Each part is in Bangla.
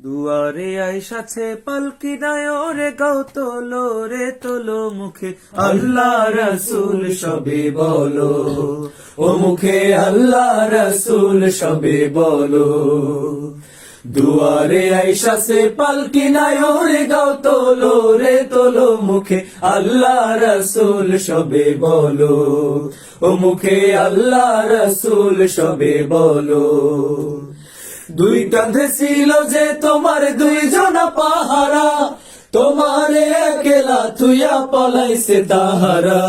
দুয়ারে আইসাছে পালকি নায় রে গাও তোলো রে তোলো মুখে। আল্লাহ রসুল সবে বলো, ও মুখে আল্লাহ রসুল সবে বলো। দুয়ারে আইসাছে পালকি নায় রে গাও তোলো রে তোলো মুখে। আল্লাহ রসুল সবে বলো, ও মুখে আল্লাহ রসুল সবে বলো। দুই কাঁধে ছিল যে তোমার দুইজন পাহারা, তোমার একলা তুইয়া পলাইছে তাহারা।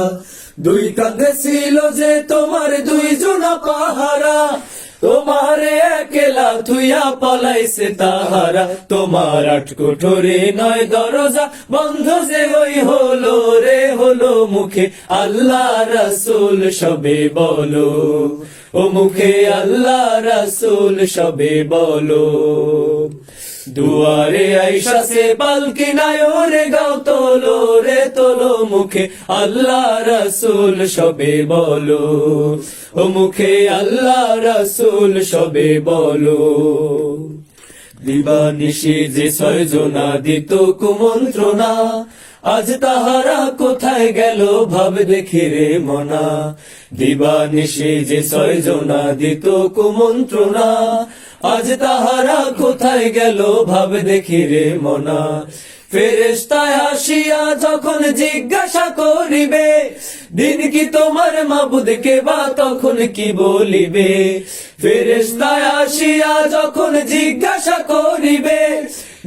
দুই কাঁধে ছিল যে তোমার দুইজন পাহারা, তোমার একলা তুইয়া পলাইছে তাহারা। তোমার আট কোঠরে নয় দরজা বন্ধ যে ওই হলো মুখে আল্লাহ রসুল সবে বলো। ও মুখে আল্লাহ রসুল সবে বলো। দুয়ারে আইসা সে পালকি নায় রে গাও তোলো রে তোলো মুখে আল্লাহ রসুল সবে বলো। ও মুখে আল্লাহ রসুল সবে বলো। দিবানিশি যে ছয়জনা দিত কুমন্ত্রণা আজ তাহারা কোথায় গেল ভাব দেখি রে মনা। দিবানিশি যে ছয়জনা দিত কুমন্ত্রণা। আজ তাহারা কোথায় গেল ভাব দেখি রে মনা। ফেরেস্তায় আসিয়া যখন জিজ্ঞাসা করিবে, দিন কি তোমার মাবুদকে বা তখন কি বলিবে? ফেরেস্তায় আসিয়া যখন জিজ্ঞাসা করিবে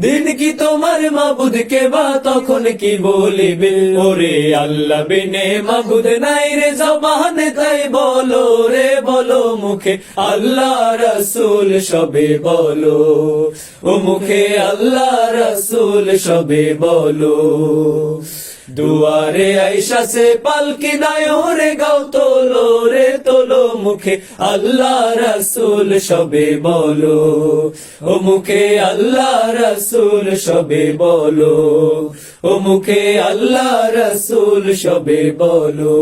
দিন কি তোমার মাবুদ কে বা তখন কি বলিবে? ওরে আল্লাহ বিনে মাবুদ নাই রে, জবান তাই বলো রে, বলো মুখে আল্লাহ রসুল সবে বলো। ও মুখে আল্লাহ রসুল সবে বলো। দুয়ারে আইসা সে পালকি দায় রে গাও তোলো রে, তোলো মুখে আল্লাহ রসুল সবে বলো। ও মুখে আল্লাহ রসুল সবে বলো। ও মুখে আল্লাহ রসুল সবে বলো।